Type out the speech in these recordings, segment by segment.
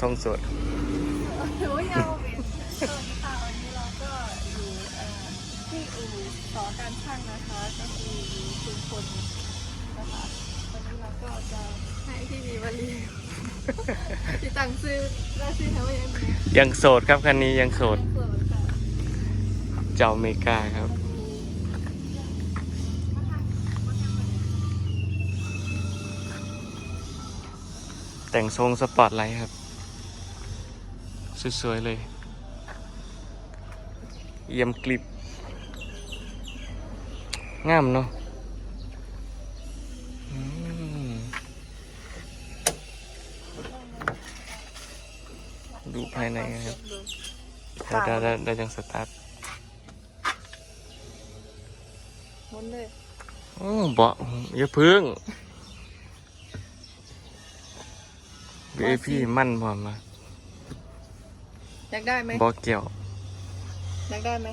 ทองสดโอ้ยเอาเวียนสวัสดีค่ะวันนี้เราก็อยู่เอ่อที่อู่สอการช่างนะคะก็คืออยู่ชุมพลนะคะวันนี้เราก็จะให้พี่มีมารีวิวที่ตั้งซื้อได้ซื้อแถวยังไงยังโสดครับคันนี้ยังโสดเปิดค่ะเจ้าอเมริกาครับ แต่งทรงสปอร์ตไลท์ครับ สวยๆเลย เยี่ยมกลิบงามเนาะอืมดูภายในนะครับได้ได้ได้จังสตาร์ทหมุนเลยโอ้เบาะอย่าพึ่ง VIP มั่นพร้อมมา อยากได้ไหมเบาะเกี่ยวอยากได้ไหม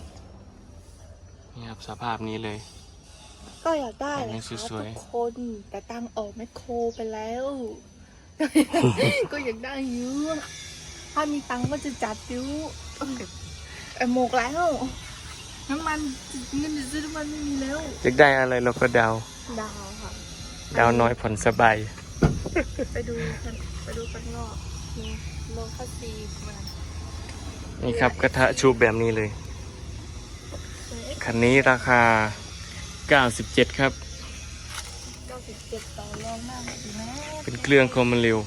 นี่ครับสภาพนี้เลย ก็อยากได้อันแหนี้ละค่ะสวยทุกคนแต่ตังค์ออกแมคโครไปแล้ว ก็อยากได้อยู่ถ้ามีตังค์ก็จะจัดอยู่เออหมกแล้วน้ำมันเงินจะซื้อน้ำมันไม่มีแล้วอยากได้อะไรเราก็ดาวดาวค่ะดาวน้อยผ่อนสบาย ไปดูกันไปดูกันนอกมีโลคัสซีมา นี่ครับกระทะชูแบบนี้เลยเอ๊ะคันนี้ราคา 97 ครับเก้าสิบเจ็ดต่อรองมากดีไหมเป็นเครื่องคอมมันเร็ว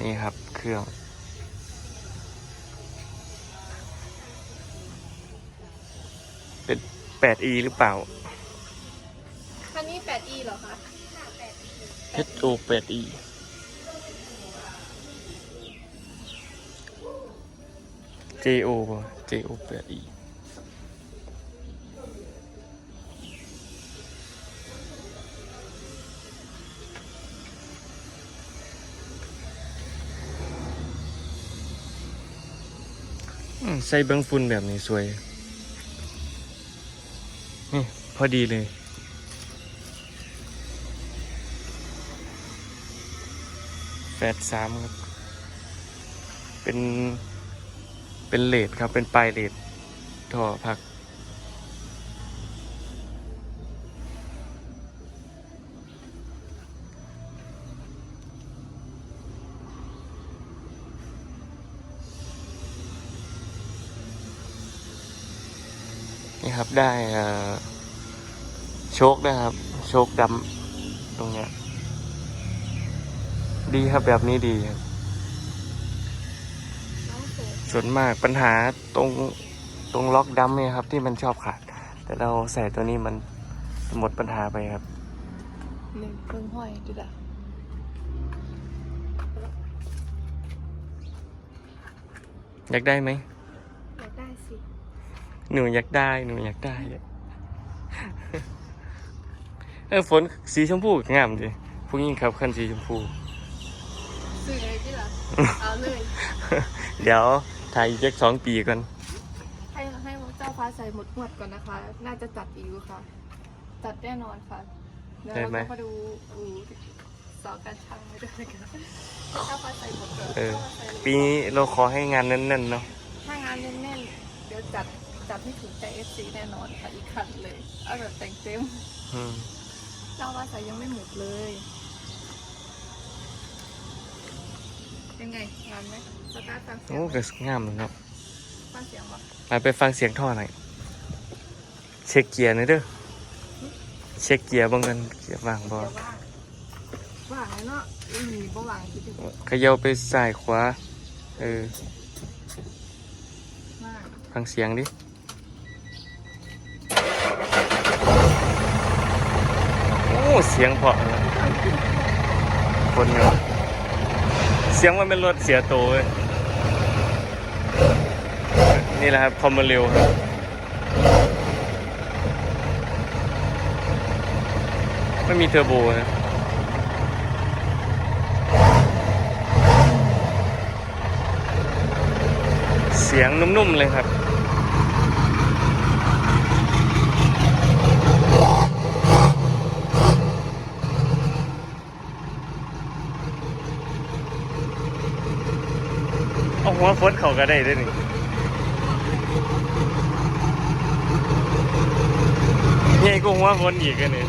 นี่ครับเครื่องเป็น 8e หรือเปล่า คันนี้ 8e เหรอคะ HO 8e JO ป่ะ JO 8e อืมใส่เบิ้งฝุ่นแบบนี้สวย นี่พอดีเลยแฟดสามครับ เป็น เป็นเลดครับ เป็นปลายเลดท่อพัก นี่ครับได้โชคนะครับ โชคดำตรงเนี้ยดีครับแบบนี้ดีครับ สือส่วนมากปัญหาตรงตรงล็อกดัมเนี่ยครับที่มันชอบขาด แต่เราใส่ตัวนี้มันหมดปัญหาไปครับหนึ่งเพิ่งห้อยดูละอยากได้ไหมอยากได้สิ หนูอยากได้หนูอยากได้เออฝนสีชมพูงามดิพวกนี้ครับคันสีชมพูซื้อเลยที่ละเอาเลย เดี๋ยว ถ่ายอีกสักสองปีก่อน ให้ให้เจ้าฟ้าใส่หมดหมดก่อนนะคะ น่าจะจัดอีกค่ะ จัดแน่นอนค่ะเดี๋ยวเราก็มาดูอูสอการช่างไปด้วยกันให้เจ้าฟ้าใส่หมดก่อนเออจ้าฟ้าใส่เลยปีนี้เราขอให้งานแน่นๆเนาะ ถ้างานแน่นๆเดี๋ยวจัดจัดให้ถูกใจ FC แน่นอนค่ะอีกคันเลยเอาแบบแต่งเต็มอืมเจ้าฟ้าใส่ยังไม่หมดเลย ยังไงงานไหมสตาร์ทฟังเสียงโอ้ไหมก็งามเลยครับฟังเสียงปะมาไปฟังเสียงท่อหน่อยเช็คเกียร์หน่อยเด้อเช็คเกียร์บ้างกันเกียร์ว่างบ่เดี๋ยวว่างว่างแล้วเนาะอืมบ่ว่างคิดถึงเขย่าไปซ้ายขวาเออมากฟังเสียงดิโอ้เสียงเพราะนะคนเนาะเสียงมันเป็นรถเสียตวเว้ยนี่แหละครับคอมมเร็วครับไม่มีเทอร์โบนะเสียงนุ่มๆเลยครับ เอาหัวฟดเขาก็ได้ด้วยนี่ใหญ่กูหัวฟดอีกอันนี่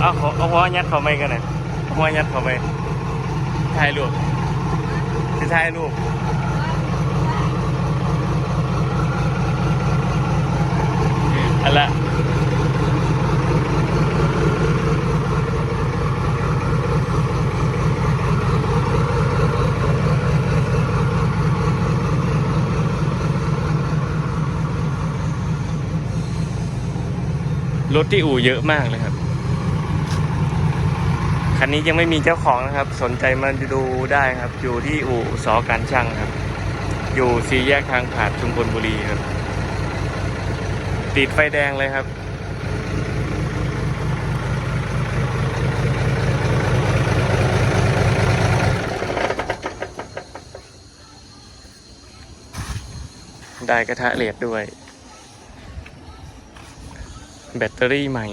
เอาหัวเอาหัวยัดเขาไม่กันนะเอาหัวยัดเขาไม่ถ่ายรูปจะถ่ายรูปอันละ รถที่อู่เยอะมากเลยครับ คันนี้ยังไม่มีเจ้าของนะครับ สนใจมาดูได้ครับ อยู่ที่อู่สอการช่างครับ อยู่สีแยกทางผ่านชุมพลบุรีครับ ติดไฟแดงเลยครับได้กระทะเหล็กด้วย แบตเตอรี่ใหม่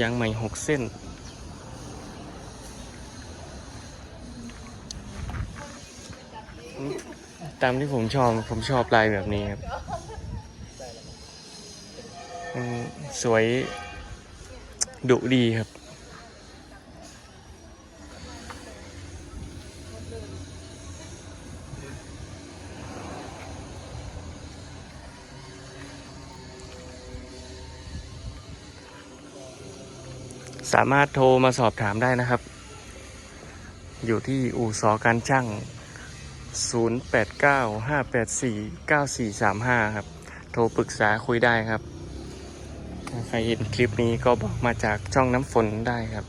ยางใหม่หกเส้น ตามที่ผมชอบ ผมชอบลายแบบนี้ครับ สวยดุดีครับ สามารถโทรมาสอบถามได้นะครับ อยู่ที่อู่สอการช่าง 0895849435 ครับ โทรปรึกษาคุยได้ครับ ถ้าใครเห็นคลิปนี้ก็บอกมาจากช่องน้ำฝนได้ครับ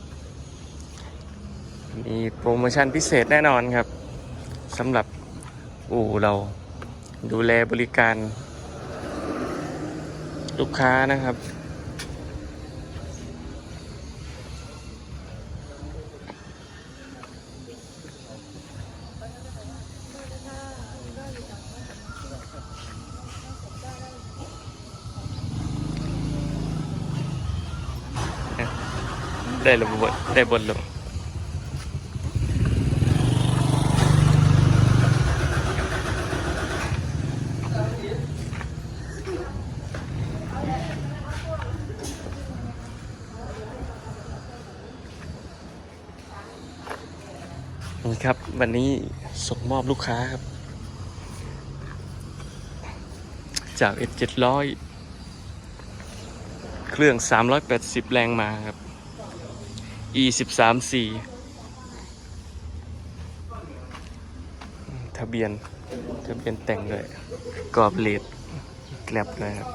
มีโปรโมชั่นพิเศษแน่นอนครับสำหรับอู่เราดูแลบริการลูกค้านะครับ ได้ระบทได้บทลงนี่ครับ วันนี้ส่งมอบลูกค้าครับ จาก S 700 เครื่อง 380 แรงมาครับ E สิบสามสี่ทะเบียนทะเบียนแต่งเลยกรอบเลดแกลบเลยครับ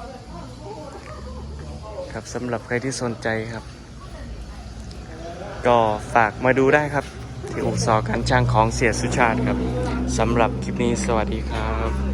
ครับสำหรับใครที่สนใจครับ ก็ฝากมาดูได้ครับ ที่อุตสาหการช่างของเสียสุชาติครับสำหรับคลิปนี้สวัสดีครับ